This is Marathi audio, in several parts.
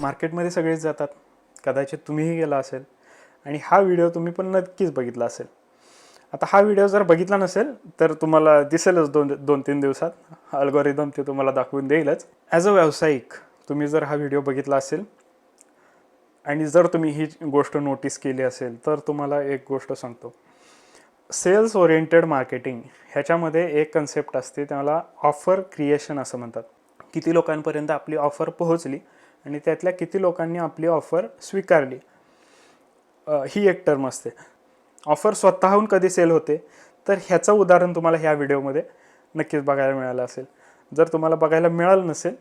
मार्केटमध्ये सगळेच जातात. कदाचित तुम्हीही गेला असेल. आणि हा व्हिडिओ तुम्ही पण नक्कीच बघितला असेल. आता हा व्हिडिओ जर बघितला नसेल तर तुम्हाला दिसेलच दोन दोन तीन दिवसात. अल्गोरिदम ते तुम्हाला दाखवून देईलच. ॲज अ व्यावसायिक तुम्ही जर हा व्हिडिओ बघितला असेल आणि जर तुम्ही ही गोष्ट नोटीस केली असेल तर तुम्हाला एक गोष्ट सांगतो. सेल्स ओरिएंटेड मार्केटिंग ह्याच्यामध्ये एक कन्सेप्ट असते त्याला ऑफर क्रिएशन असं म्हणतात. किती लोकांपर्यंत आपली ऑफर पोहोचली आणि त्यातल्या किती लोकांनी आपली ऑफर स्वीकारली. ही एक टर्म असते. ऑफर स्वतःहून कधी सेल होते? तर ह्याचं उदाहरण तुम्हाला ह्या व्हिडिओमध्ये नक्कीच बघायला मिळालं असेल. जर तुम्हाला बघायला मिळालं नसेल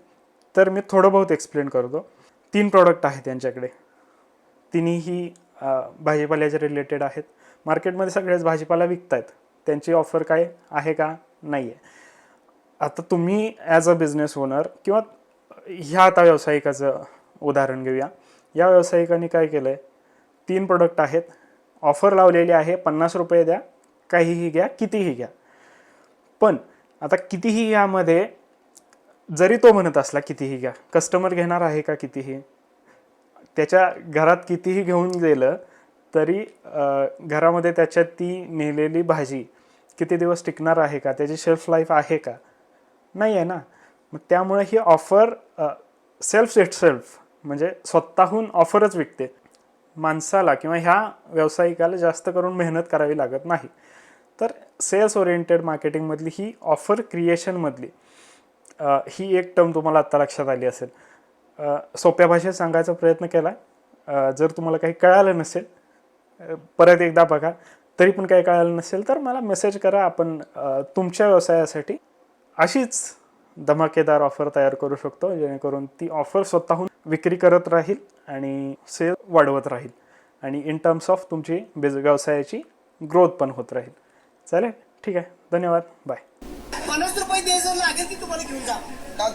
तर मी थोडं बहुत एक्सप्लेन करतो. तीन प्रॉडक्ट आहेत त्यांच्याकडे. तिन्हीही भाजीपाल्याच्या रिलेटेड आहेत. मार्केटमध्ये सगळेच भाजीपाला विकत आहेत त्यांची ऑफर काय आहे का? नाही आहे आता तुम्ही ॲज अ बिझनेस ओनर किंवा ह्या आता व्यावसायिकाचं उदाहरण घेऊया. या व्यावसायिकाने काय केलं आहे तीन प्रोडक्ट आहेत. ऑफर लावलेली आहे. पन्नास रुपये द्या. काहीही घ्या. कितीही घ्या. पण आता कितीही यामध्ये जरी तो म्हणत असला कितीही घ्या. कस्टमर घेणार आहे का कितीही? त्याच्या घरात कितीही घेऊन गेलं तरी घरामध्ये त्याच्यात ती नेलेली भाजी किती दिवस टिकणार आहे का? त्याची शेल्फ लाईफ आहे का? नाही आहे ना. मग त्यामुळे ही ऑफर सेल्फ इट सेल्फ म्हणजे स्वतःहून ऑफरच विकते. माणसाला किंवा ह्या व्यावसायिकाला जास्त करून मेहनत करावी लागत नाही. तर सेल्स ओरिएंटेड मार्केटिंगमधली ही ऑफर क्रिएशनमधली ही एक टर्म तुम्हाला आत्ता लक्षात आली असेल. सोप्या भाषेत सांगायचा प्रयत्न केला जर तुम्हाला काही कळालं नसेल परत एकदा बघा. तरी पण काही कळालं नसेल तर मला मेसेज करा. आपण तुमच्या व्यवसायासाठी अशीच धमाकेदार ऑफर तयार करू शकतो जेणेकरून ती ऑफर स्वतःहून विक्री करत राहील आणि सेल वाढवत राहील. आणि इन टर्म्स ऑफ तुमची बिज व्यवसायाची ग्रोथ पण होत राहील. चालेल? ठीक आहे. धन्यवाद. बाय पन्नास रुपये द्यायचं लागेल की तुम्हाला घेऊन जा.